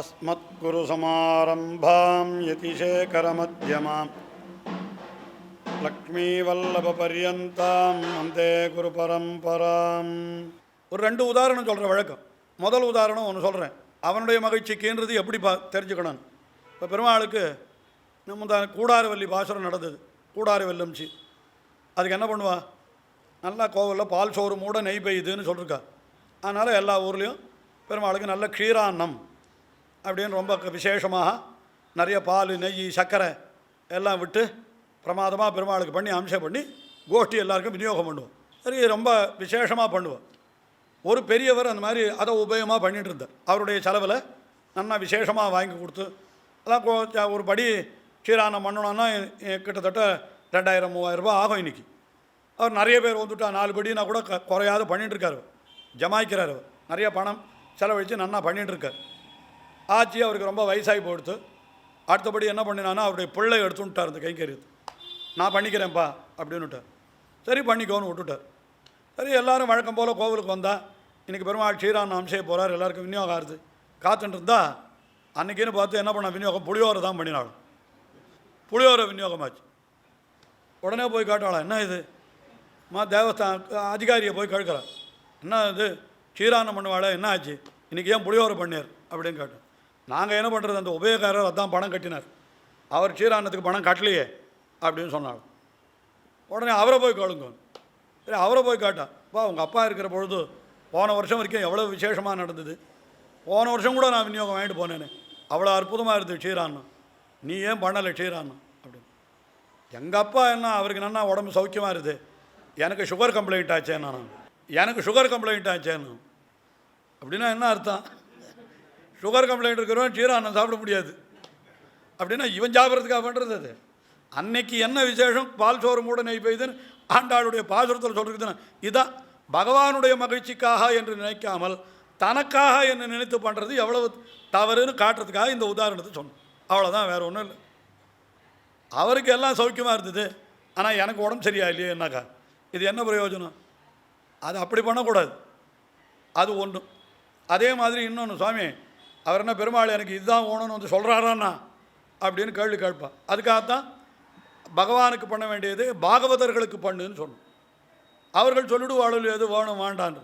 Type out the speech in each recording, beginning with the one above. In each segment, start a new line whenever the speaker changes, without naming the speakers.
अस्मत्गुरुसमारम्भां यतिशेखरमध्यमां லக்ஷ்மீவல்லபபரியந்தாம் வந்தே குரு பரம்பராம் ஒரு ரெண்டு உதாரணம் சொல்கிற வழக்கம் முதல் உதாரணம் ஒன்று சொல்கிறேன் அவனுடைய மகிழ்ச்சிக்குன்றது எப்படி பா தெரிஞ்சுக்கணும் இப்போ பெருமாளுக்கு நம்ம தான் கூடாரவல்லி பாசுரம் நடந்தது கூடார வெல்லம்ச்சி அதுக்கு என்ன பண்ணுவா நல்லா கோவிலில் பால் சோறு மூட நெய் பெய்யுதுன்னு சொல்லிருக்கா அதனால் எல்லா ஊர்லேயும் பெருமாளுக்கு நல்ல க்ஷீரான்னம் அப்படின்னு ரொம்ப க- விசேஷமாக நிறைய பால் நெய் சர்க்கரை எல்லாம் விட்டு பிரமாதமாக பெருமாளுக்கு பண்ணி அம்சம் பண்ணி கோஷ்டி எல்லாருக்கும் விநியோகம் பண்ணுவோம். சரி ரொம்ப விசேஷமாக பண்ணுவோம். ஒரு பெரியவர் அந்த மாதிரி அதை உபயோகமாக பண்ணிட்டு இருந்தார். அவருடைய செலவில் நல்லா விசேஷமாக வாங்கி கொடுத்து அதான் கொ- ஒரு படி சீரானம் பண்ணணும்னா கிட்டத்தட்ட ரெண்டாயிரம் மூவாயிரரூபா ஆகும் இன்றைக்கி அவர் நிறைய பேர் வந்துட்டா நாலு படினா கூட குறையாத பண்ணிகிட்டு இருக்காரு. ஜமாய்க்கிறார். நிறைய பணம் செலவழித்து நன்னா பண்ணிகிட்டு இருக்கார். ஆச்சு அவருக்கு ரொம்ப வயசாகி போடுத்து அடுத்தபடி என்ன பண்ணினான்னா அவருடைய பிள்ளை எடுத்துட்டார் அந்த கைங்கரியத்தை. நான் பண்ணிக்கிறேன்ப்பா அப்படின்னு விட்டார் சரி பண்ணிக்கோன்னு விட்டுட்டார். சரி எல்லாரும் வழக்கம் போல் கோவிலுக்கு வந்தால் இன்றைக்கி பெருமாள் க்ஷீரான் அம்சையை போகிறார் எல்லாருக்கும் விநியோகம் ஆகுது காத்துட்டு இருந்தால் அன்றைக்கின்னு பார்த்து என்ன பண்ண விநியோகம் புளியோரை தான் பண்ணினாலும் புளியோரை விநியோகமாச்சு. உடனே போய் காட்டாளா என்ன இது? மா தேவஸ்தான் அதிகாரியை போய் கேட்குறான் என்ன இது? க்ஷீரானம் பண்ணுவாளே என்ன ஆச்சு? இன்றைக்கி ஏன் புளியோரை பண்ணியார்? அப்படின்னு கேட்டேன். நாங்கள் என்ன பண்ணுறது அந்த உபயோகாரர் அதான் பணம் கட்டினார். அவர் சீரானத்துக்கு பணம் கட்டலையே அப்படின்னு சொன்னாங்க. உடனே அவரை போய் கேளுங்க. சரி அவரை போய் காட்டான் பா உங்கள் அப்பா இருக்கிற பொழுது போன வருஷம் வரைக்கும் எவ்வளோ விசேஷமாக நடந்தது? போன வருஷம் கூட நான் விநியோகம் வாங்கிட்டு போனேன்னு அவ்வளோ அற்புதமாக இருந்தது சீரானம் நீ ஏன் பண்ணலை சீரானம் அப்படின்னு. எங்கள் அப்பா என்ன அவருக்கு நல்லா உடம்பு சௌக்கியமாக இருக்குது? எனக்கு சுகர் கம்ப்ளைண்ட் ஆச்சேன் எனக்கு சுகர் கம்ப்ளைண்ட் ஆச்சேன்னு. அப்படின்னா என்ன அர்த்தம்? சுகர் கம்ப்ளைண்ட் இருக்கிறவன் க்ஷீரான்னம் சாப்பிட முடியாது. அப்படின்னா இவன் சாப்பிட்றதுக்காக பண்ணுறது அது. அன்னைக்கு என்ன விசேஷம்? பால் சோறு மூட நெய் பெய்துன்னு ஆண்டாளுடைய பாசுரத்தில் சொல்லிருக்குதுன்னா இதான் பகவானுடைய மகிழ்ச்சிக்காக என்று நினைக்காமல் தனக்காக என்று நினைத்து பண்ணுறது எவ்வளவு தவறுன்னு காட்டுறதுக்காக இந்த உதாரணத்தை சொன்னோம். அவ்வளோதான் வேறு ஒன்றும் இல்லை. அவருக்கு எல்லாம் சௌக்கியமாக இருந்தது. ஆனால் எனக்கு உடம்பு சரியா இல்லையே என்னக்கா? இது என்ன பிரயோஜனம்? அது அப்படி பண்ணக்கூடாது. அது ஒன்று அதே மாதிரி இன்னொன்று சுவாமி அவர் என்ன பெருமாள் எனக்கு இதுதான் ஓணும்னு வந்து சொல்கிறாரான்னா அப்படின்னு கேள்வி கேட்பான் அதுக்காகத்தான் பகவானுக்கு பண்ண வேண்டியது பாகவதர்களுக்கு பண்ணுன்னு சொன்னோம். அவர்கள் சொல்லிடுவாள் எது வேணும் வேண்டான்னு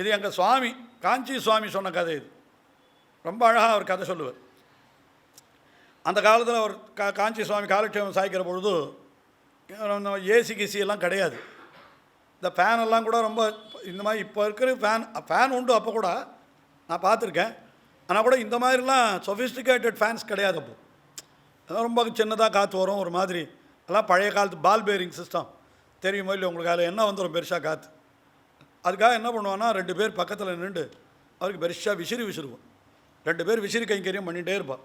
இது எங்கள் சுவாமி காஞ்சி சுவாமி சொன்ன கதை இது. ரொம்ப அழகாக அவர் கதை சொல்லுவார். அந்த காலத்தில் அவர் கா காஞ்சி சுவாமி காலட்சேபம் சாய்க்கிற பொழுது ஏசி கிசி எல்லாம் கிடையாது. இந்த ஃபேன் எல்லாம் கூட ரொம்ப இந்த மாதிரி இப்போ இருக்கிற ஃபேன் ஃபேன் உண்டு அப்போ கூட. நான் பார்த்துருக்கேன். ஆனால் கூட இந்த மாதிரிலாம் சொஃபிஸ்டிகேட்டட் ஃபேன்ஸ் கிடையாது அப்போ. அதான் ரொம்ப சின்னதாக காற்று வரும் ஒரு மாதிரி. எல்லாம் பழைய காலத்து பால் பேரிங் சிஸ்டம் தெரியுமோ இல்லை உங்களுக்கு? அதில் என்ன வந்துடும் பெருசாக காற்று அதுக்காக என்ன பண்ணுவான்னா ரெண்டு பேர் பக்கத்தில் நின்று அவருக்கு பெருசாக விசிறி விசிறுவோம். ரெண்டு பேர் விசிறி கைங்கரியம் பண்ணிகிட்டே இருப்பாள்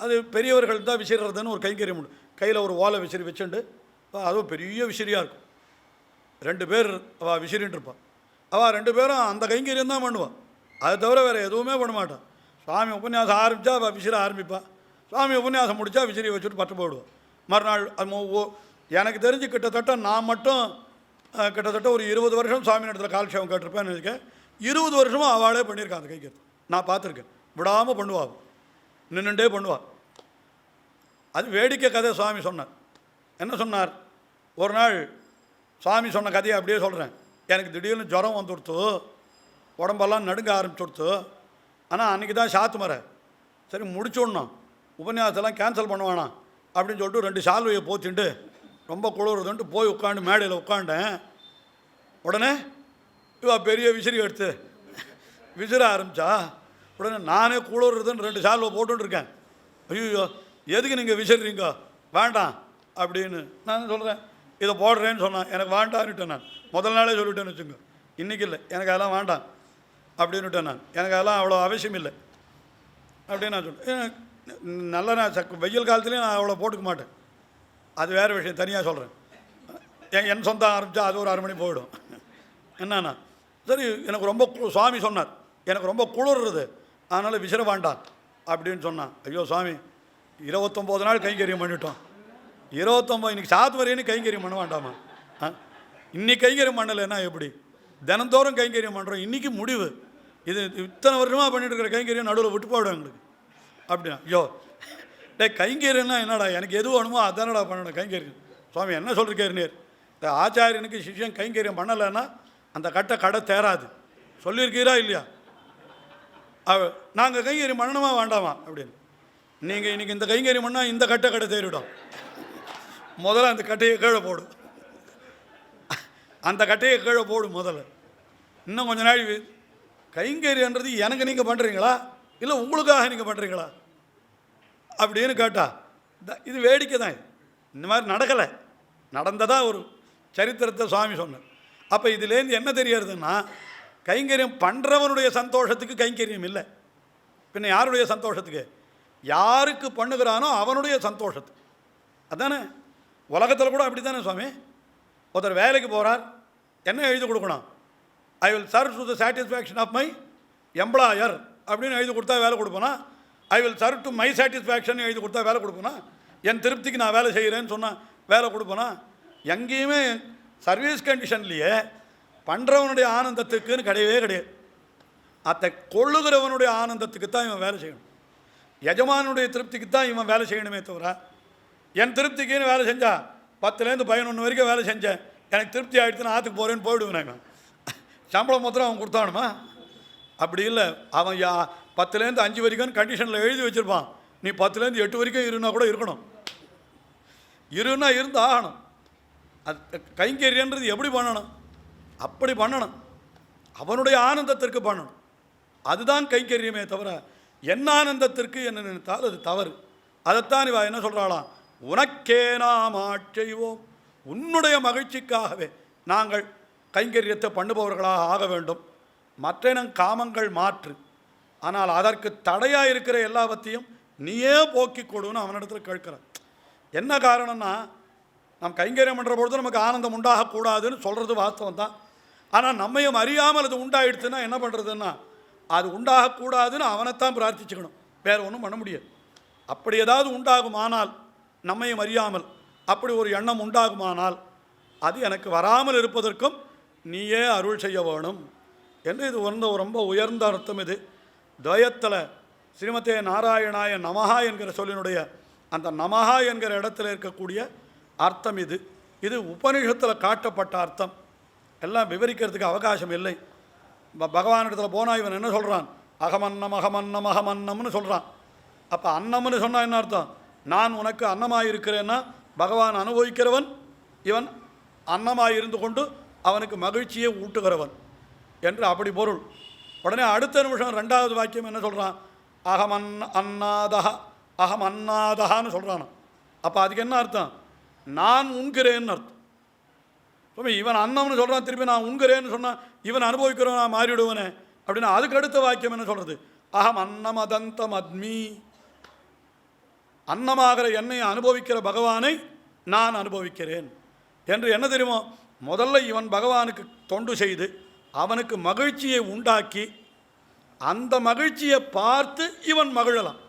அது பெரியவர்கள் தான் விசிறதுன்னு ஒரு கைங்கரியம் உண்டு. கையில் ஒரு ஓலை விசிறி வச்சுண்டு அதுவும் பெரிய விசிறியாக இருக்கும். ரெண்டு பேர் அவள் விசிறின்னு இருப்பாள் அவள் ரெண்டு பேரும் அந்த கைங்கரியம் தான் பண்ணுவாள் அதை தவிர வேறு எதுவுமே பண்ண மாட்டான். சுவாமி உபன்யாசம் ஆரம்பித்தா அவள் விசிற ஆரம்பிப்பாள் சுவாமி உபன்யாசம் முடித்தா விசிறி வச்சுட்டு பட்டு போடுவோம் மறுநாள் அது ஓ- எனக்கு தெரிஞ்சு கிட்டத்தட்ட நான் மட்டும் கிட்டத்தட்ட ஒரு இருபது வருஷம் சுவாமி இடத்துல காலக்ஷேபம் கேட்டிருப்பேன்னு நினைக்கிறேன். இருபது வருஷமும் அவளே பண்ணியிருக்கான் அந்த கைக்கத்தை நான் பார்த்துருக்கேன். விடாமல் பண்ணுவாள் நின்றுண்டே பண்ணுவாள் அது வேடிக்கை கதை சுவாமி சொன்னார். என்ன சொன்னார்? ஒரு நாள் சுவாமி சொன்ன கதையை அப்படியே சொல்கிறேன் எனக்கு திடீர்னு ஜுரம் வந்துடுத்து. உடம்பெல்லாம் நடுங்க ஆரம்பிச்சுடுத்து ஆனால் அன்றைக்கி தான் சாத்து மர சரி முடிச்சுடணும் உபன்யாசத்தெல்லாம் கேன்சல் பண்ணுவானா? அப்படின்னு சொல்லிட்டு ரெண்டு சால்வையை போத்திண்டு ரொம்ப குளிருதுன்ட்டு போய் உட்காந்து மேடையில் உட்காண்டேன் உடனே இவா பெரிய விசிறி எடுத்து விசிற ஆரம்பித்தா உடனே நானே குளிர்றதுன்னு ரெண்டு சால்வை போட்டுட்டு இருக்கேன். ஐயோ எதுக்கு நீங்கள் விசிறீங்க? வேண்டாம். அப்படின்னு நான் சொல்கிறேன் இதை போடுறேன்னு சொன்னான். எனக்கு வேண்டான்னுட்டேன் நான். முதல் நாளே சொல்லிட்டேன்னு வச்சுங்க இன்றைக்கி இல்லை. எனக்கு அதெல்லாம் வேண்டாம். அப்படின்னுட்டேன் நான். எனக்கு அதெல்லாம் அவ்வளோ அவசியம் இல்லை. அப்படின்னு நான் சொல்கிறேன் நல்ல நான் சக் வெயில் காலத்துலேயும் நான் அவ்வளோ போட்டுக்க மாட்டேன். அது வேறு விஷயம் தனியாக சொல்கிறேன் என் என் சொந்தம் ஆரம்பித்தா அது ஒரு அரை மணி போயிடும். என்னண்ணா சரி எனக்கு ரொம்ப கு- சுவாமி சொன்னார். எனக்கு ரொம்ப குளிர்றது. அதனால் விசிற வேண்டாம். அப்படின்னு சொன்னான். ஐயோ சுவாமி இருபத்தொம்போது நாள் கைங்கரியம் பண்ணிட்டோம். இருபத்தொம்போது இன்னைக்கு சாத்து வரையினு கைங்கரியம் பண்ண வேண்டாமா? இன்னைக்கு கைங்கரியம் பண்ணலைன்னா எப்படி? தினந்தோறும் கைங்கரியம் பண்ணுறோம் இன்றைக்கி முடிவு. இது இத்தனை வருஷமாக பண்ணிட்டு இருக்கிற கைங்கரியம் நடுவில் விட்டு போயிடும் எங்களுக்கு. அப்படின்னா ஐயோ. டே கைங்கரியன்னா என்னடா? எனக்கு எது வேணுமோ அதானடா பண்ணணும் கைங்கரியம். சுவாமி என்ன சொல்லிருக்காரு நேர்? இந்த ஆச்சாரியனுக்கு சிஷ்யன் கைங்கரியம் பண்ணலைன்னா அந்த கட்டை கடை தேராது சொல்லியிருக்கீரா இல்லையா? அவ நாங்கள் கைங்கரியம் பண்ணணுமா வேண்டாமா? அப்படின்னு. நீங்கள் இன்றைக்கி இந்த கைங்கரியம் பண்ணால் இந்த கட்டை கடை தேறிவிடும். முதல்ல அந்த கட்டையை கீழே போடும் அந்த கட்டையை கீழே போடும் முதல்ல. இன்னும் கொஞ்ச நாள் கைங்கரியன்றது எனக்கு நீங்கள் பண்ணுறீங்களா இல்லை உங்களுக்காக நீங்கள் பண்ணுறீங்களா அப்படின்னு கேட்டா இது வேடிக்கை தான் இந்த மாதிரி நடக்கலை. நடந்ததா ஒரு சரித்திரத்தை சுவாமி சொன்னார். அப்போ இதுலேருந்து என்ன தெரியறதுன்னா கைங்கரியம் பண்ணுறவனுடைய சந்தோஷத்துக்கு கைங்கரியம் இல்லை. பின்ன யாருடைய சந்தோஷத்துக்கு? யாருக்கு பண்ணுகிறானோ அவனுடைய சந்தோஷத்துக்கு அதானே? உலகத்தில் கூட அப்படி தானே சுவாமி? ஒருத்தர் வேலைக்கு போகிறார் என்ன எழுதி கொடுக்கணும்? I will serve to the satisfaction of my employer அப்படின்னு எழுதி கொடுத்தா வேலை கொடுப்பேனா? I will serve to my satisfaction எழுதி கொடுத்தா வேலை கொடுப்பேனா? என் திருப்திக்கு நான் வேலை செய்கிறேன்னு சொன்னால் வேலை கொடுப்பேனா? எங்கேயுமே சர்வீஸ் கண்டிஷன்லேயே பண்ணுறவனுடைய ஆனந்தத்துக்குன்னு கிடையவே கிடையாது. அதை கொள்ளுகிறவனுடைய ஆனந்தத்துக்கு தான் இவன் வேலை செய்யணும். எஜமானுடைய திருப்திக்கு தான் இவன் வேலை செய்யணுமே தவிர என் திருப்திக்குன்னு வேலை செஞ்சா பத்துலேருந்து பதினொன்று வரைக்கும் வேலை செஞ்சேன். எனக்கு திருப்தி ஆகிடுச்சுன்னு நான் ஆற்றுக்கு போகிறேன்னு போயிடுவேன் நான் சம்பளம் மாத்திரம் அவன் கொடுத்தானுமா? அப்படி இல்லை. அவன் யா பத்துலேருந்து அஞ்சு வரைக்கும் கண்டிஷனில் எழுதி வச்சுருப்பான். நீ பத்துலேருந்து எட்டு வரைக்கும் இருந்தால் கூட இருக்கணும். இருன்னா இருந்து ஆகணும் அது கைங்கரியன்றது எப்படி பண்ணணும்? அப்படி பண்ணணும். அவனுடைய ஆனந்தத்திற்கு பண்ணணும். அதுதான் கைங்கரியமே தவிர என் ஆனந்தத்திற்கு என்ன நினைத்தால் அது தவறு. அதைத்தான் இவ என்ன சொல்கிறாளாம் உனக்கே நாம் ஆட்செய்வோம் உன்னுடைய மகிழ்ச்சிக்காகவே நாங்கள் கைங்கரியத்தை பண்ணுபவர்களாக ஆக வேண்டும். மற்ற காமங்கள் மாற்று. ஆனால் அதற்கு தடையாக இருக்கிற எல்லாவற்றையும் நீயே போக்கி கொடுன்னு அவனிடத்துல கேட்குறான். என்ன காரணம்னா நாம் கைங்கரியம் பண்ணுற பொழுது நமக்கு ஆனந்தம் உண்டாகக்கூடாதுன்னு சொல்கிறது வாஸ்தவம் தான். ஆனால் நம்மையும் அறியாமல் அது உண்டாயிடுச்சுன்னா என்ன பண்ணுறதுன்னா அது உண்டாகக்கூடாதுன்னு அவனைத்தான் பிரார்த்திச்சுக்கணும். வேறு ஒன்றும் பண்ண முடியாது. அப்படி ஏதாவது உண்டாகுமானால் நம்மையும் அறியாமல் அப்படி ஒரு எண்ணம் உண்டாகுமானால் அது எனக்கு வராமல் இருப்பதற்கும் நீயே அருள் செய்ய வேணும் என்று இது உணர்ந்த ரொம்ப உயர்ந்த அர்த்தம் இது. துவயத்தில் ஸ்ரீமதே நாராயணாய நமஹா என்கிற சொல்லினுடைய அந்த நமஹா என்கிற இடத்துல இருக்கக்கூடிய அர்த்தம் இது. இது உபனிஷத்தில் காட்டப்பட்ட அர்த்தம். எல்லாம் விவரிக்கிறதுக்கு அவகாசம் இல்லை. ப- பகவானிடத்தில் போனால் இவன் என்ன சொல்கிறான் அகமன்னம் அகமன்னம் அகமன்னம்னு சொல்கிறான் அப்போ அன்னம்னு சொன்னால் என்ன அர்த்தம்? நான் உனக்கு அன்னமாக இருக்கிறேன்னா பகவான் அனுபவிக்கிறவன் இவன் அன்னமாக இருந்து கொண்டு அவனுக்கு மகிழ்ச்சியை ஊட்டுகிறவன் என்று அப்படி பொருள். உடனே அடுத்த நிமிஷம் ரெண்டாவது வாக்கியம் என்ன சொல்கிறான் அகம் அன் அன்னாதஹா அகம் அன்னாதஹான்னு சொல்கிறான் அப்போ அதுக்கு என்ன அர்த்தம்? நான் உண்கிறேன்னு அர்த்தம். சுவாமி இவன் அன்னம்னு சொல்கிறான் திருப்பி நான் உண்கிறேன்னு சொன்னால் இவன் அனுபவிக்கிறவன் நான் மாறிவிடுவனே அப்படின்னா அதுக்கு அடுத்த வாக்கியம் என்ன சொல்கிறது அகம் அன்னமதந்தம் அத்மி அன்னமாகிற என்னை அனுபவிக்கிற பகவானை நான் அனுபவிக்கிறேன். என்று என்ன தெரியுமோ? முதல்ல இவன் பகவானுக்கு தொண்டு செய்து அவனுக்கு மகிழ்ச்சியை உண்டாக்கி அந்த மகிழ்ச்சியை பார்த்து இவன் மகிழலாம்.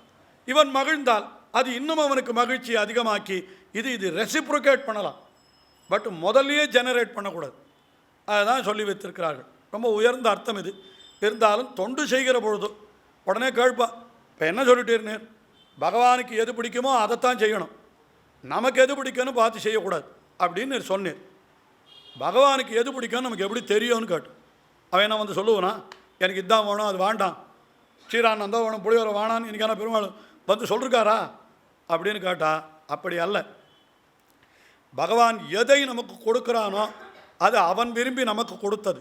இவன் மகிழ்ந்தால் அது இன்னும் அவனுக்கு மகிழ்ச்சியை அதிகமாக்கி இது இது ரெசிப்ரிகேட் பண்ணலாம். பட் முதல்லையே ஜெனரேட் பண்ணக்கூடாது. அதுதான் சொல்லி வைத்திருக்கிறார்கள். ரொம்ப உயர்ந்த அர்த்தம் இது. இருந்தாலும் தொண்டு செய்கிற பொழுது உடனே கேட்பா இப்போ என்ன சொல்லிட்டீர்னேர் பகவானுக்கு எது பிடிக்குமோ அதைத்தான் செய்யணும். நமக்கு எது பிடிக்கும்னு பார்த்து செய்யக்கூடாது. அப்படின்னு சொன்னேன். பகவானுக்கு எது பிடிக்கும்னு நமக்கு எப்படி தெரியும்னு கேட்டு. அவன் என்ன வந்து சொல்லுவானா எனக்கு இதான் வேணும் அது வேண்டாம். அந்த வேணும் புளியோரை வேணான்னு இன்னைக்கான பெருமாள் வந்து சொல்லிருக்காரா? அப்படின்னு கேட்டா அப்படி அல்ல. பகவான் எதை நமக்கு கொடுக்குறானோ அது அவன் விரும்பி நமக்கு கொடுத்தது.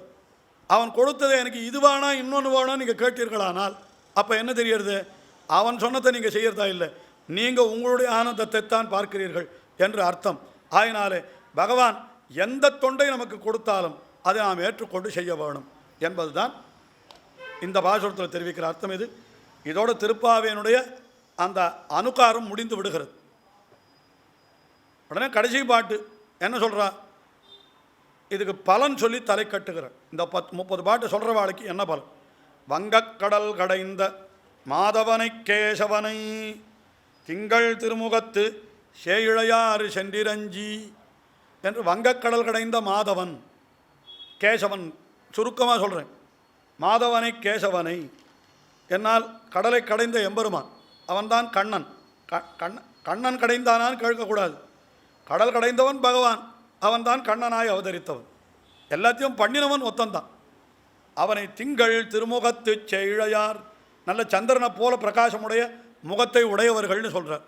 அவன் கொடுத்ததை எனக்கு இது வேணா இன்னொன்று வேணும் நீங்கள் கேட்டீர்களானால் அப்போ என்ன தெரியறது? அவன் சொன்னதை நீங்கள் செய்கிறதா இல்லை. நீங்கள் உங்களுடைய ஆனந்தத்தை தான் பார்க்கிறீர்கள் என்று அர்த்தம். ஆயினாலே பகவான் எந்த தொண்டை நமக்கு கொடுத்தாலும் அதை நாம் ஏற்றுக்கொண்டு செய்ய வேணும் என்பதுதான் இந்த பாசுரத்தில் தெரிவிக்கிற அர்த்தம் இது. இதோட திருப்பாவையனுடைய அந்த அனுகாரம் முடிந்து விடுகிறது. உடனே கடைசி பாட்டு என்ன சொல்கிறா இதுக்கு பலன் சொல்லி தலை கட்டுகிறேன் இந்த பத் முப்பது பாட்டு சொல்கிற வாழைக்கு என்ன பலன்? வங்கக்கடல் கடைந்த மாதவனை கேசவனை திங்கள் திருமுகத்து சேயிழையாறு சென்றிரஞ்சி என்று வங்கக்கடல் கடைந்த மாதவன் கேசவன் சுருக்கமாக சொல்கிறேன் மாதவனை கேசவனை என்னால் கடலை கடைந்த எம்பெருமான் அவன்தான் கண்ணன். க கண்ண கண்ணன் கடைந்தானான்னு கேட்கக்கூடாது. கடல் கடைந்தவன் பகவான் அவன்தான் கண்ணனாய் அவதரித்தவன். எல்லாத்தையும் பண்ணினவன் ஒத்தந்தான். அவனை திங்கள் திருமுகத்து செய்ழையார். நல்ல சந்திரனை போல பிரகாசமுடைய முகத்தை உடையவர்கள்னு சொல்கிறார்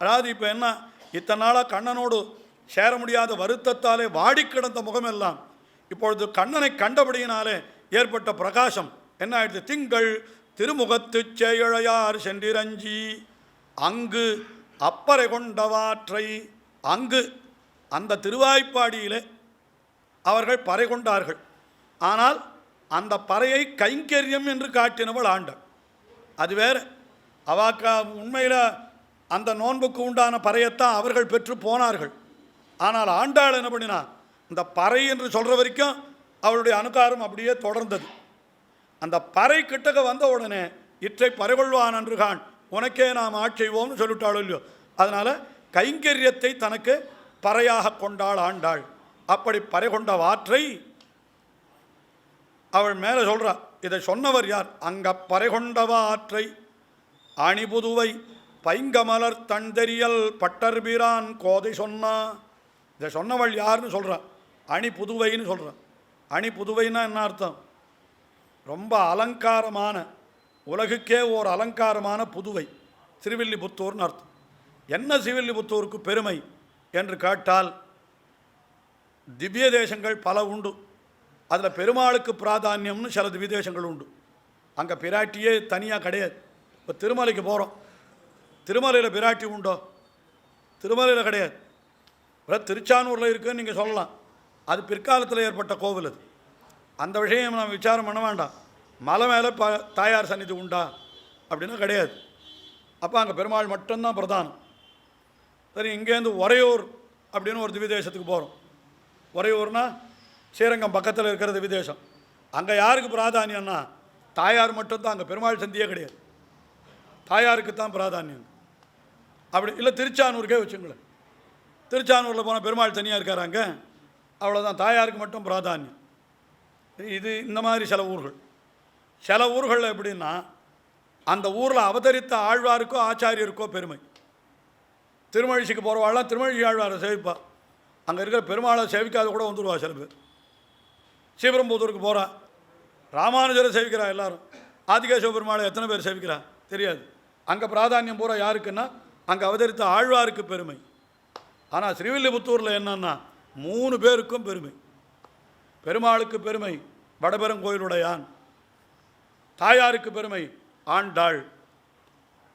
அதாவது இப்போ என்ன இத்தனை நாளாக கண்ணனோடு சேர முடியாத வருத்தத்தாலே வாடி கிடந்த முகமெல்லாம் இப்பொழுது கண்ணனை கண்டபடியினாலே ஏற்பட்ட பிரகாசம். என்ன ஆயிடுது? திங்கள் திருமுகத்து செயழையார் சென்றிரஞ்சி அங்கு அப்பறை கொண்டவாற்றை அங்கு அந்த திருவாய்ப்பாடியிலே அவர்கள் பறை கொண்டார்கள். ஆனால் அந்த பறையை கைங்கரியம் என்று காட்டினவள் ஆண்டாள் அது வேறு. அவாக்கா உண்மையில் அந்த நோன்புக்கு உண்டான பறையத்தான் அவர்கள் பெற்று போனார்கள். ஆனால் ஆண்டாள் என்ன பண்ணினா இந்த பறை என்று சொல்கிற வரைக்கும் அவளுடைய அனுகாரம் அப்படியே தொடர்ந்தது. அந்த பறை கிட்டக்க வந்த உடனே இற்றை பறைகொள்வான் என்று கான் உனக்கே நாம் ஆட்சிவோம்னு சொல்லிட்டாளோ இல்லையோ? அதனால் கைங்கரியத்தை தனக்கு பறையாக கொண்டாள் ஆண்டாள். அப்படி பறை கொண்ட வாற்றை அவள் மேலே சொல்றா இதை சொன்னவர் யார்? அங்க பறை கொண்டவா ஆற்றை அணிபுதுவை பைங்கமலர் தண்டெரியல் பட்டர்பிரான் கோதை சொன்னா. இதை சொன்னவள் யாருன்னு சொல்கிறான் அணி புதுவைன்னு சொல்கிறான் அணி புதுவைன்னா என்ன அர்த்தம்? ரொம்ப அலங்காரமான உலகுக்கே ஓர் அலங்காரமான புதுவை திருவில்லிபுத்தூர்னு அர்த்தம். என்ன சிவில்லிபுத்தூருக்கு பெருமை என்று கேட்டால் திவ்ய தேசங்கள் பல உண்டு. அதில் பெருமாளுக்கு பிராதானியம்னு சில திவ்ய தேசங்கள் உண்டு. அங்கே பிராட்டியே தனியாக கிடையாது. இப்போ திருமலைக்கு போகிறோம் திருமலையில் பிராட்டி உண்டோ? திருமலையில் கிடையாது. அப்புறம் திருச்சானூரில் இருக்குன்னு நீங்கள் சொல்லலாம். அது பிற்காலத்தில் ஏற்பட்ட கோவில் அது. அந்த விஷயம் நம்ம விசாரம் பண்ண வேண்டாம். மலை மேலே ப தாயார் சந்நிதி உண்டா? அப்படின்னா கிடையாது. அப்போ அங்கே பெருமாள் மட்டும்தான் பிரதானம். சரி இங்கேருந்து உறையூர் அப்படின்னு ஒரு திவிதேசத்துக்கு போகிறோம் உறையூர்னா ஸ்ரீரங்கம் பக்கத்தில் இருக்கிறது விதேசம் அங்கே யாருக்கு பிராதானியம்னா தாயார் மட்டும்தான். அங்கே பெருமாள் சந்தியே கிடையாது. தாயாருக்கு தான் பிராதானியம். அப்படி இல்லை திருச்சானூருக்கே வச்சுங்களேன். திருச்சானூரில் போனால் பெருமாள் தனியாக இருக்கார் அங்கே. அவ்வளோதான் தாயாருக்கு மட்டும் பிராதானியம். இது இந்த மாதிரி சில ஊர்கள். சில ஊர்களில் எப்படின்னா அந்த ஊரில் அவதரித்த ஆழ்வாருக்கோ ஆச்சாரியருக்கோ பெருமை. திருமழிசிக்கு போகிறவாள்லாம் திருமழிசி ஆழ்வாரை சேவிப்பா. அங்கே இருக்கிற பெருமாளை சேவிக்காத கூட வந்துடுவா சில பேர். ஸ்ரீபெரும்புதூருக்கு போகிறா ராமானுஜரை சேவிக்கிறா எல்லாரும். ஆதிகேஸ்வர பெருமாளை எத்தனை பேர் சேவிக்கிறா? தெரியாது. அங்கே பிராதானியம் பூரா யாருக்குன்னா அங்கே அவதரித்த ஆழ்வாருக்கு பெருமை. ஆனால் ஸ்ரீவில்லிபுத்தூரில் என்னன்னா மூணு பேருக்கும் பெருமை. பெருமாளுக்கு பெருமை வடபெருங்கோயிலுடையான் தாயாருக்கு பெருமை ஆண்டாள்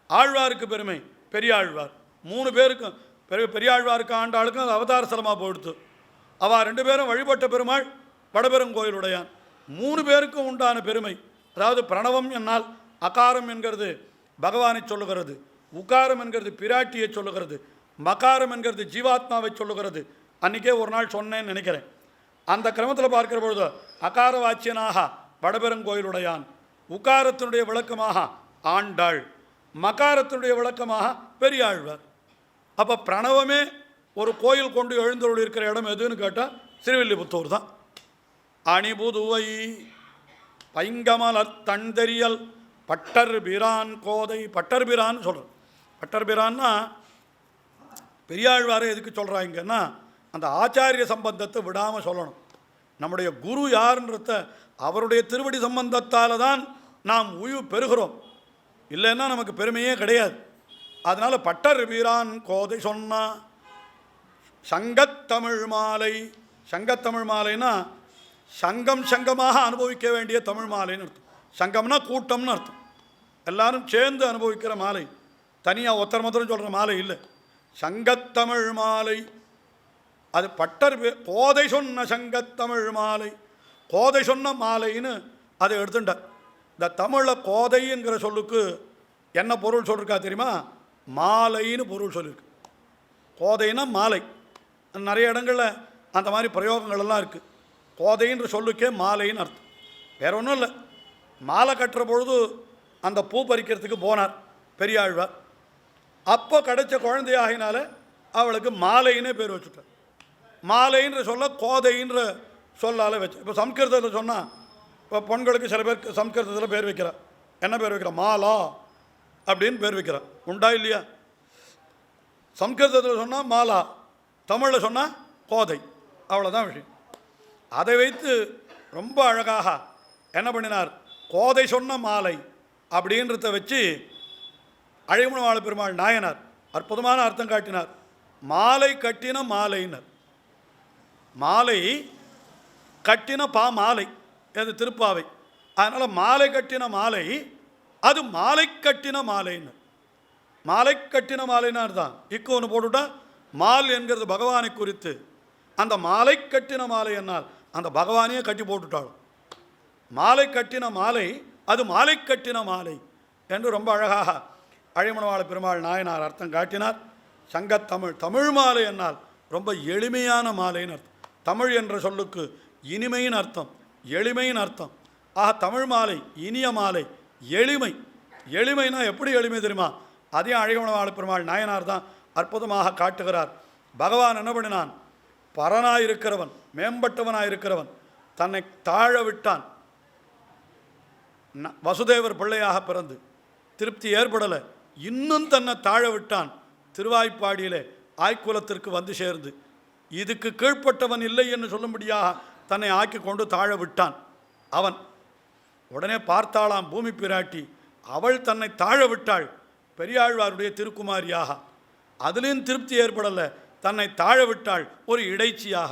ஆழ்வாருக்கு பெருமை பெரியாழ்வார் மூணு பேருக்கும் பெரிய பெரியாழ்வாருக்கு ஆண்டாளுக்கும் அது அவதார ஸ்தலமாக போயிடுத்து. அவ ரெண்டு பேரும் வழிபட்ட பெருமாள் வடபெருங்கோயிலுடையான் மூணு பேருக்கும் உண்டான பெருமை அதாவது பிரணவம் என்னால் அகாரம் என்கிறது பகவானை சொல்லுகிறது உகாரம் என்கிறது பிராட்டியை சொல்லுகிறது மகாரம் என்கிறது ஜீவாத்மாவை சொல்லுகிறது. அன்றைக்கே ஒரு நாள் சொன்னேன்னு நினைக்கிறேன். அந்த கிரமத்தில் பார்க்கிற பொழுது அகார வாச்சியனாக வடபெருங்கோயிலுடையான் உக்காரத்தினுடைய விளக்கமாக ஆண்டாள் மகாரத்தினுடைய விளக்கமாக பெரியாழ்வார். அப்போ பிரணவமே ஒரு கோயில் கொண்டு எழுந்தருள் இருக்கிற இடம் எதுன்னு கேட்டால் திருவில்லிபுத்தூர் தான். அணிபுதுவை பைங்கமலர் தண்டெரியல் பட்டர் பிரான் கோதை பட்டர் பிரான் சொல்கிறேன் பட்டர் பிரான்னா பெரியாழ்வாரை எதுக்கு சொல்கிறாங்கன்னா அந்த ஆச்சாரிய சம்பந்தத்தை விடாமல் சொல்லணும். நம்முடைய குரு யாருன்றத அவருடைய திருவடி சம்பந்தத்தால் தான் நாம் உய்வு பெறுகிறோம். இல்லைன்னா நமக்கு பெருமையே கிடையாது. அதனால் பட்டர் வீரான் கோதை சொன்னா சங்கத்தமிழ் மாலை சங்கத்தமிழ் மாலைன்னா சங்கம் சங்கமாக அனுபவிக்க வேண்டிய தமிழ் மாலைன்னு அர்த்தம். சங்கம்னா கூட்டம்னு அர்த்தம். எல்லாரும் சேர்ந்து அனுபவிக்கிற மாலை. தனியாக ஒத்தர் மொத்தம் சொல்கிற மாலை இல்லை. சங்கத்தமிழ் மாலை. அது பட்டர் கோதை சொன்ன சங்கத்தமிழ் மாலை. கோதை சொன்ன மாலைன்னு அதை எடுத்துட்டார். இந்த தமிழில் கோதைங்கிற சொல்லுக்கு என்ன பொருள் சொல்லிருக்கா தெரியுமா? மாலைன்னு பொருள் சொல்லியிருக்கு கோதைன்னா மாலை. நிறைய இடங்களில் அந்த மாதிரி பிரயோகங்கள்லாம் இருக்குது கோதைன்ற சொல்லுக்கே மாலைன்னு அர்த்தம். வேற ஒன்றும் இல்லை. மாலை கட்டுற பொழுது அந்த பூ பறிக்கிறதுக்கு போனார். பெரியாழ்வார். அப்போ கிடைச்ச குழந்தையாகினால அவளுக்கு மாலைன்னே பேர் வச்சுட்டார் மாலைன்ற சொல்ல கோதைன்ற சொல்லால் வச்சு. இப்போ சம்ஸ்கிருதத்தில் சொன்னால் இப்போ பொண்களுக்கு சில பேர் சம்ஸ்கிருதத்தில் பேர் வைக்கிறா. என்ன பேர் வைக்கிறா? மாலா அப்படின்னு பேர் வைக்கிறா. உண்டா இல்லையா? சம்ஸ்கிருதத்தில் சொன்னால் மாலா தமிழில் சொன்னால் கோதை. அவ்வளோதான் விஷயம். அதை வைத்து ரொம்ப அழகாக என்ன பண்ணினார்? கோதை சொன்ன மாலை அப்படின்றத வச்சு அழைமுனவாள பெருமாள் நாயனார் அற்புதமான அர்த்தம் காட்டினார். மாலை கட்டின மாலைனர் மாலை கட்டின பா மாலை அது திருப்பாவை. அதனால் மாலை கட்டின மாலை அது மாலை கட்டின மாலைன்னு மாலை கட்டின மாலைனார் தான். இக்கு ஒன்று போட்டுவிட்டா மால் என்கிறது பகவானை குறித்து. அந்த மாலை கட்டின மாலை என்னால் அந்த பகவானையே கட்டி போட்டுட்டாலும். மாலை கட்டின மாலை அது மாலை கட்டின மாலை என்று ரொம்ப அழகாக அழிமணவாள பெருமாள் நாயனார் அர்த்தம் காட்டினார். சங்கத்தமிழ் தமிழ் மாலை என்னால் ரொம்ப எளிமையான மாலைன்னு அர்த்தம். தமிழ் என்ற சொல்லுக்கு இனிமையின் அர்த்தம் எளிமையின் அர்த்தம். ஆக தமிழ் மாலை இனிய மாலை எளிமை. எளிமைனா எப்படி எளிமை தெரியுமா? அதையும் அழகமணவாள பெருமாள் நாயனார் தான் அற்புதமாக காட்டுகிறார். பகவான் என்ன பண்ணினான்? பரனாயிருக்கிறவன் மேம்பட்டவனாயிருக்கிறவன் தன்னை தாழ விட்டான். வசுதேவர் பிள்ளையாக பிறந்து திருப்தி ஏற்படலை. இன்னும் தன்னை தாழ விட்டான் திருவாய்ப்பாடியிலே ஆய்க்குலத்திற்கு வந்து சேர்ந்து. இதுக்கு கீழ்ப்பட்டவன் இல்லை என்று சொல்லும்படியாக தன்னை ஆக்கி கொண்டு தாழ விட்டான் அவன் உடனே பார்த்தாளாம் பூமி பிராட்டி அவள் தன்னை தாழ விட்டாள் பெரியாழ்வாருடைய திருக்குமாரியாக. அதிலையும் திருப்தி ஏற்படலை தன்னை தாழ விட்டாள் ஒரு இடைச்சியாக.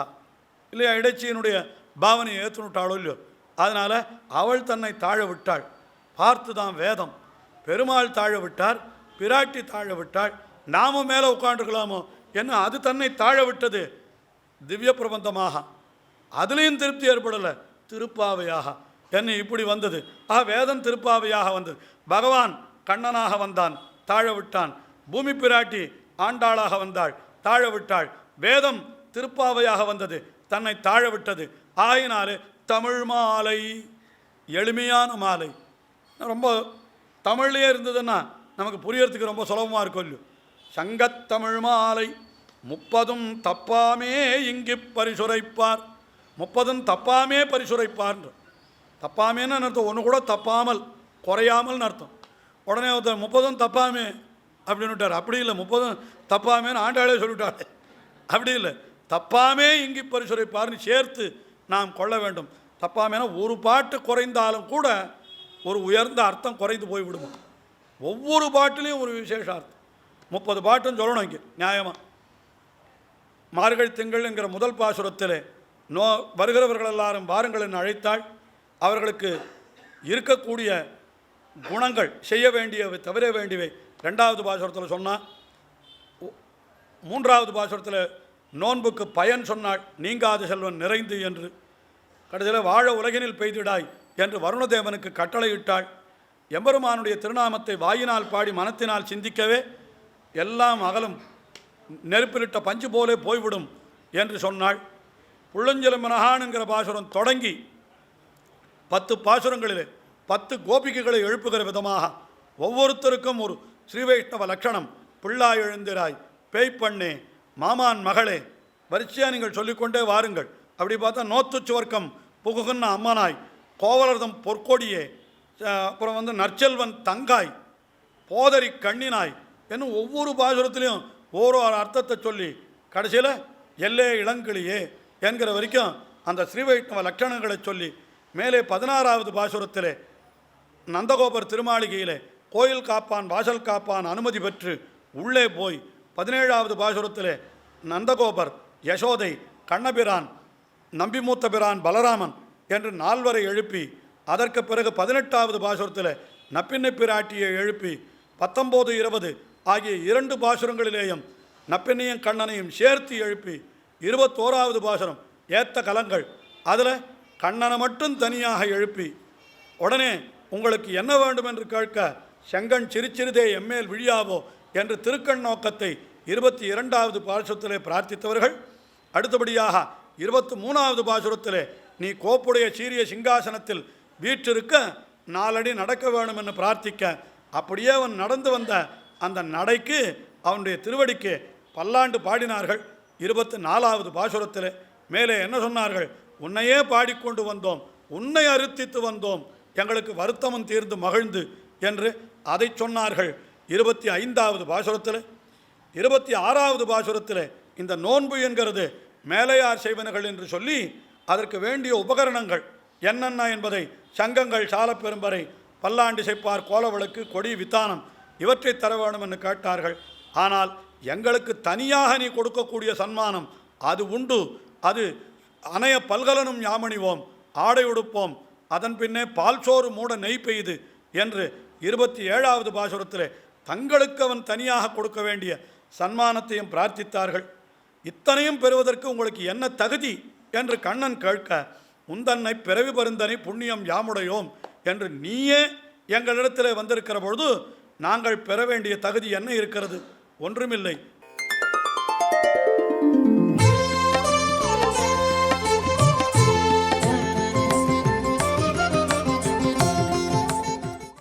இல்லையா இடைச்சியினுடைய பாவனையை ஏற்றுனுட்டாளோ இல்லையோ. அதனால் அவள் தன்னை தாழ விட்டாள் பார்த்து தான் வேதம். பெருமாள் தாழ விட்டார் பிராட்டி தாழ விட்டாள் நாம மேலே உட்காந்துருக்கலாமோ என்ன அது தன்னை தாழ விட்டது திவ்ய பிரபந்தமாக. அதுலேயும் திருப்தி ஏற்படலை. திருப்பாவையாக. என்ன இப்படி வந்தது? ஆக வேதம் திருப்பாவையாக வந்தது. பகவான் கண்ணனாக வந்தான் தாழ விட்டான் பூமி பிராட்டி ஆண்டாளாக வந்தாள் தாழ விட்டாள் வேதம் திருப்பாவையாக வந்தது தன்னை தாழ விட்டது ஆயினாலே தமிழ் மாலை எளிமையான மாலை. ரொம்ப தமிழ்லேயே இருந்ததுன்னா நமக்கு புரியறதுக்கு ரொம்ப சுலபமாக இருக்கும் இல்லையோ? சங்கத்தமிழ் மாலை முப்பதும் தப்பாமே இங்கு பரிசுரைப்பார். முப்பதும் தப்பாமே பரிசுரைப்பார்ன்ற தப்பாமேன்னு அர்த்தம்? ஒன்று கூட தப்பாமல் குறையாமல்னு அர்த்தம்? உடனே ஒருத்தர் முப்பதும் தப்பாமே அப்படின்னு விட்டார். அப்படி இல்லை முப்பதும் தப்பாமேன்னு ஆண்டாளே சொல்லிவிட்டாளே அப்படி இல்லை தப்பாமே இங்கு பரிசுரைப்பார்னு சேர்த்து நாம் கொள்ள வேண்டும். தப்பாமேனா ஒரு பாட்டு குறைந்தாலும் கூட ஒரு உயர்ந்த அர்த்தம் குறைந்து போய்விடுமா ஒவ்வொரு பாட்டிலையும் ஒரு விசேஷ அர்த்தம். முப்பது பாட்டுன்னு சொல்லணும் இங்கே நியாயமாக மார்கழி திங்கள்ங்கிற முதல் பாசுரத்தில் நோ வருகிறவர்கள் எல்லாரும் வாருங்கள் என்று அழைத்தாள் அவர்களுக்கு இருக்கக்கூடிய குணங்கள் செய்ய வேண்டியவை தவிர வேண்டியவை ரெண்டாவது பாசுரத்தில் சொன்னால் மூன்றாவது பாசுரத்தில் நோன்புக்கு பயன் சொன்னால் நீங்காத செல்வன் நிறைந்து என்று. கடைசியில் வாழ உலகினில் பெய்திடாய். என்று வருணதேவனுக்கு கட்டளையிட்டாள். எம்பெருமானுடைய திருநாமத்தை வாயினால் பாடி மனத்தினால் சிந்திக்கவே எல்லாம் அகலும். நெருப்பிலிட்ட பஞ்சு போலே போய்விடும் என்று சொன்னாள். புள்ளஞ்செலுமனகானுங்கிற பாசுரம் தொடங்கி பத்து பாசுரங்களிலே பத்து கோபிகைகளை எழுப்புகிற விதமாக ஒவ்வொருத்தருக்கும் ஒரு ஸ்ரீ வைஷ்ணவ லட்சணம். பிள்ளாய் எழுந்திராய் பேய்ப்பண்ணே மாமான் மகளே வரிசையாக நீங்கள் சொல்லிக்கொண்டே வாருங்கள். அப்படி பார்த்தா நோத்து சுவர்க்கம் புகுகுன்ன அம்மனாய். கோவலர்தம் பொற்கொடியே அப்புறம் வந்து நற்செல்வன் தங்காய் போதரி கண்ணினாய் என்னும் ஒவ்வொரு பாசுரத்துலேயும் ஒரு ஒரு அர்த்தத்தை சொல்லி கடைசியில் எல்லே இளங்கிளியே என்கிற வரைக்கும் அந்த ஸ்ரீவைஷ்ணவ லட்சணங்களை சொல்லி மேலே பதினாறாவது பாசுரத்திலே நந்தகோபர் திருமாளிகையிலே கோயில் காப்பான் வாசல் காப்பான் அனுமதி பெற்று உள்ளே போய் பதினேழாவது பாசுரத்திலே நந்தகோபர் யசோதை கண்ணபிரான் நம்பிமூத்த பிரான் பலராமன் என்று நால்வரை எழுப்பி அதற்கு பிறகு பதினெட்டாவது பாசுரத்தில் நப்பின்னை பிராட்டியை எழுப்பி பத்தொம்போது இருபது ஆகிய இரண்டு பாசுரங்களிலேயும் நப்பின்னையும் கண்ணனையும் சேர்த்து எழுப்பி இருபத்தோராவது பாசுரம் ஏத்த கலங்கள். அதில் கண்ணனை மட்டும் தனியாக எழுப்பி உடனே உங்களுக்கு என்ன வேண்டும் என்று கேட்க செங்கண் சிறுச்சிறிதே எம்மேல் விழியாவோ? என்று திருக்கண் நோக்கத்தை இருபத்தி இரண்டாவது பாசுரத்திலே பிரார்த்தித்தவர்கள். அடுத்தபடியாக இருபத்தி மூணாவது பாசுரத்திலே நீ கோப்புடைய சீரிய சிங்காசனத்தில் வீற்றிருக்க நாலடி நடக்க வேணும் என்று பிரார்த்திக்க. அப்படியே அவன் நடந்து வந்த அந்த நடைக்கு அவனுடைய திருவடிக்கு பல்லாண்டு பாடினார்கள். இருபத்தி நாலாவது பாசுரத்தில். மேலே என்ன சொன்னார்கள்? உன்னையே பாடிக்கொண்டு வந்தோம். உன்னை அறுத்தித்து வந்தோம். எங்களுக்கு வருத்தமும் தீர்ந்து மகிழ்ந்து என்று அதை சொன்னார்கள். இருபத்தி ஐந்தாவது பாசுரத்தில். இருபத்தி ஆறாவது பாசுரத்தில் இந்த நோன்பு என்கிறது மேலையார் செய்வனர்கள் என்று சொல்லி அதற்கு வேண்டிய உபகரணங்கள் என்னென்ன என்பதை சங்கங்கள் சாலப்பெரும்பறை பல்லாண்டு செய்ப்பார் கோலவளுக்கு கொடி வித்தானம் இவற்றை தர வேண்டும் என்று கேட்டார்கள். ஆனால் எங்களுக்கு தனியாக நீ கொடுக்கக்கூடிய சன்மானம் அது உண்டு. அது அணைய பல்கலனும் யாமணிவோம். ஆடை உடுப்போம். அதன் பின்னே பால் சோறு மூட நெய் பெய்து என்று இருபத்தி ஏழாவது பாசுரத்திலே தங்களுக்கு அவன் தனியாக கொடுக்க வேண்டிய சன்மானத்தையும் பிரார்த்தித்தார்கள். இத்தனையும் பெறுவதற்கு உங்களுக்கு என்ன தகுதி? என்று கண்ணன் கேட்க உந்தன்னை பிறவி பருந்தனை புண்ணியம் யாமுடையோம் என்று நீயே எங்களிடத்தில் வந்திருக்கிற பொழுது நாங்கள் பெற வேண்டிய தகுதி என்ன இருக்கிறது? ஒன்றுமில்லை.